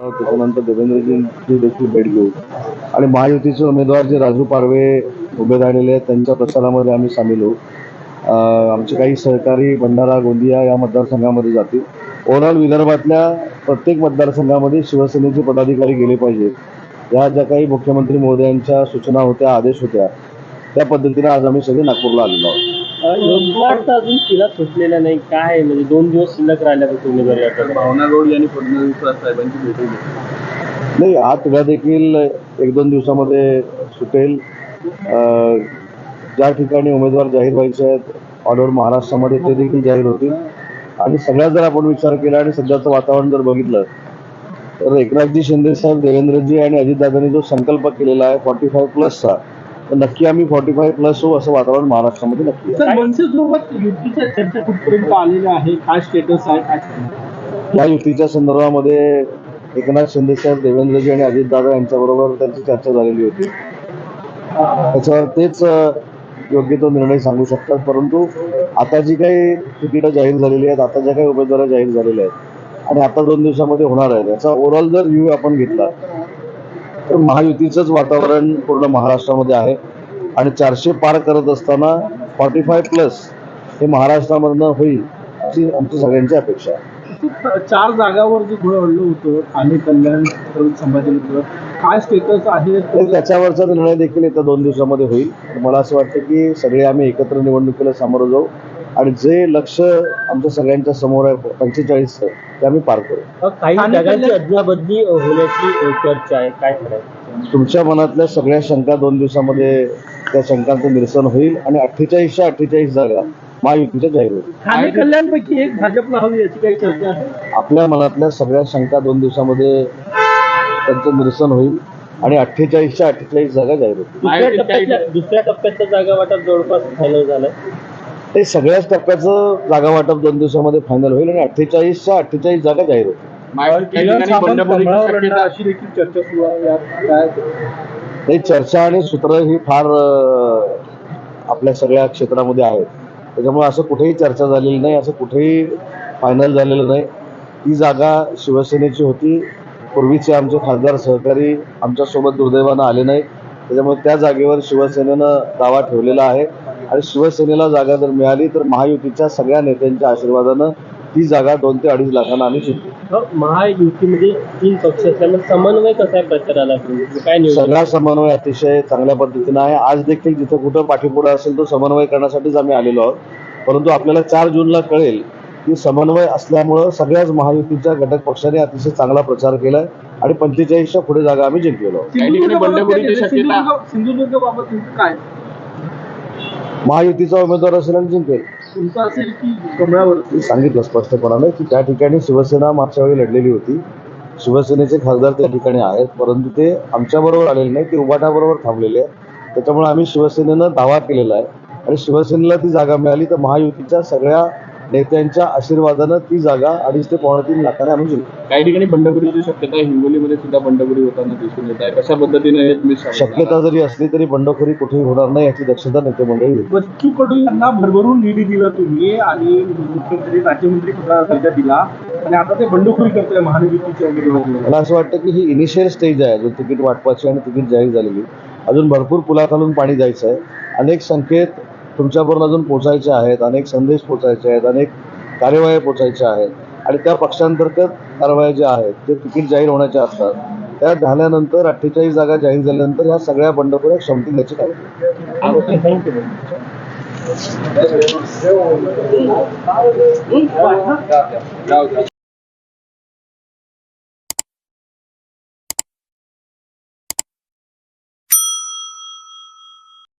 त्याच्यानंतर देवेंद्रजींची देखील भेट घेऊ. आणि महायुतीचे उमेदवार जे राजू पारवे उभे राहिलेले आहेत त्यांच्या प्रचारामध्ये आम्ही सामील होऊ. आमचे काही सहकारी भंडारा गोंदिया या मतदारसंघामध्ये जातील. ओव्हरऑल विदर्भातल्या प्रत्येक मतदारसंघामध्ये शिवसेनेचे पदाधिकारी गेले पाहिजेत. या ज्या काही मुख्यमंत्री महोदयांच्या सूचना होत्या आदेश होत्या त्या पद्धतीने आज आम्ही सगळे नागपूरला आलेलो आहोत. अजून तिला सुटलेला नाही. काय आहे? म्हणजे दोन दिवस शिल्लक राहिल्यापासून उमेदवारी अर्ज भावना गौड यांनी फडणवीस साहेबांची भेट घेतली नाही हा तिला देखील एक दोन दिवसामध्ये सुटेल. अं, ज्या ठिकाणी उमेदवार जाहीर व्हायचे आहेत ऑल ओव्हर महाराष्ट्रामध्ये ते देखील जाहीर होतील. आणि सगळ्यात जर आपण विचार केला आणि सध्याचं वातावरण जर बघितलं तर एकनाथजी शिंदे साहेब देवेंद्रजी आणि अजितदादांनी जो संकल्प केलेला आहे फॉर्टी फाईव्ह प्लसचा तर नक्की आम्ही फॉर्टी फाईव्ह प्लस होऊ असं वातावरण महाराष्ट्रामध्ये नक्की आहे. सर मनसे सोबत युतीच्या चर्चा कुठपर्यंत आलेल्या आहे काय स्टेटस आहे काय सांगणार? या युतीच्या संदर्भामध्ये एकनाथ शिंदे साहेब देवेंद्रजी आणि अजितदादा यांच्याबरोबर त्यांची चर्चा झालेली होती त्याच्यावर तेच अ, योग्य तो निर्णय सांगू शकतात परंतु आता जी काही तिकीटं जाहीर झालेली आहेत आता ज्या काही उमेदवार जाहीर झालेल्या आहेत आणि आता दोन दिवसामध्ये होणार आहेत याचा ओव्हरऑल जर व्ह्यू आपण घेतला तर महायुतीचंच वातावरण पूर्ण महाराष्ट्रामध्ये आहे. आणि चारशे पार करत असताना फॉर्टी फाय प्लस हे महाराष्ट्रामधनं होईल अशी आमची सगळ्यांची अपेक्षा आहे. चार जागावर जे घोळ हल्लं होतं ठाणे कल्याण संभाजीनगर काय स्टेटस आहे? त्याच्यावरचा निर्णय देखील येत्या दोन दिवसामध्ये होईल. आणि मला असं वाटतं की सगळे आम्ही एकत्र निवडणुकीला सामोरं जाऊ. आणि जे लक्ष आमच्या सगळ्यांच्या समोर आहे पंचेचाळीसचं ते आम्ही पार करू. काही जागांची अदलाबदली होण्याची चर्चा आहे काय करायचं तुमच्या मनातल्या सगळ्या शंका दोन दिवसामध्ये त्या शंकांचं निरसन होईल आणि अठ्ठेचाळीसच्या अठ्ठेचाळीस जागा महायुतीच्या जाहीर होईल ठाणे कल्याणपैकी एक भाजपला हवी याची काही चर्चा आहे? आपल्या मनातल्या सगळ्या शंका दोन दिवसामध्ये त्यांचं निरसन होईल आणि अठ्ठेचाळीसच्या अठ्ठेचाळीस जागा जाहीर होतील. दुसऱ्या टप्प्यातल्या जागा वाटप जवळपास फायनल झालाय. ते सगळ्याच टप्प्याचं जागा वाटप दोन दिवसामध्ये फायनल होईल आणि अठ्ठेचाळीसच्या अठ्ठेचाळीस जागा जाहीर होतील. चर्चा सुरू आहे. यात काय नाही चर्चा आणि सूत्र ही फार आपल्या सगळ्या क्षेत्रामध्ये आहेत. त्याच्यामुळे असं कुठेही चर्चा झालेली नाही असं कुठेही फायनल झालेलं नाही. ती जागा शिवसेनेची होती. पूर्वीचे आमचे खासदार सहकारी आमच्यासोबत दुर्दैवानं आले नाही त्याच्यामुळे त्या जागेवर शिवसेनेनं दावा ठेवलेला आहे. आणि शिवसेनेला जागा जर मिळाली तर महायुतीच्या सगळ्या नेत्यांच्या आशीर्वादानं ती जागा दोन ते अडीच लाखांना आम्ही जिंकू. अ, महायुतीमध्ये तीन पक्ष असल्यामुळे समन्वय कसा आहे प्रचाराला म्हणजे काय सगळा समन्वय अतिशय चांगल्या पद्धतीनं आहे. आज देखील जिथं कुठं पाठीपुढं असेल तो समन्वय करण्यासाठीच आम्ही आलेलो आहोत. परंतु आपल्याला चार जूनला कळेल की समन्वय असल्यामुळं सगळ्याच महायुतीच्या घटक पक्षाने अतिशय चांगला प्रचार केलाय आणि पंचेचाळीसच्या पुढे जागा आम्ही जिंकलेलो आहोत. काही ठिकाणी बंडखोरीची शक्यता सिंधुदुर्ग बाबत काय? महायुतीचा उमेदवार असेल आणि जिंकेल. तुमचं असेल की कमळावर मी सांगितलं स्पष्टपणाने की त्या ठिकाणी शिवसेना मागच्या वेळी लढलेली होती. शिवसेनेचे खासदार त्या ठिकाणी आहेत परंतु ते आमच्याबरोबर आलेले नाही ते उभाटाबरोबर थांबलेले आहेत. त्याच्यामुळे आम्ही शिवसेनेनं दावा केलेला आहे. आणि शिवसेनेला ती जागा मिळाली तर महायुतीच्या सगळ्या नेत्यांच्या आशीर्वादानं ती जागा अडीच ते पावणे तीन लाखाने आम्ही जिंकू काही ठिकाणी बंडखोरीची शक्यता आहे. हिंगोलीमध्ये सुद्धा बंडखोरी होताना दिसून येत आहे. कशा पद्धतीने हे तुम्ही? शक्यता जरी असली तरी बंडखोरी कुठेही होणार नाही याची दक्षता नेते मंडळी घेईल. बच्चू कडू यांना भरभरून निधी दिला तुम्ही आणि मुख्यमंत्री राज्यमंत्री पदाचा दर्जा दिला. आणि आता ते बंडखोरी करतोय महायुतीच्या उमेदवारांना मला असं वाटतं की ही इनिशियल स्टेज आहे. अजून तिकीट वाटपाची आणि तिकीट जाहीर झालेली. अजून भरपूर पुलाखालून पाणी जायचं आहे अनेक संकेत तुमच्यापर्यंत अजून पोचायचे आहेत अनेक संदेश पोचायचे आहेत अनेक कार्यवाही पोचायच्या आहेत. आणि त्या पक्षांतर्गत कारवाया ज्या आहेत ते तिकीट जाहीर होण्याच्या असतात. त्या झाल्यानंतर अठ्ठेचाळीस जागा जाहीर झाल्यानंतर ह्या सगळ्या बंडखोऱ्या क्षमती द्यायची काय.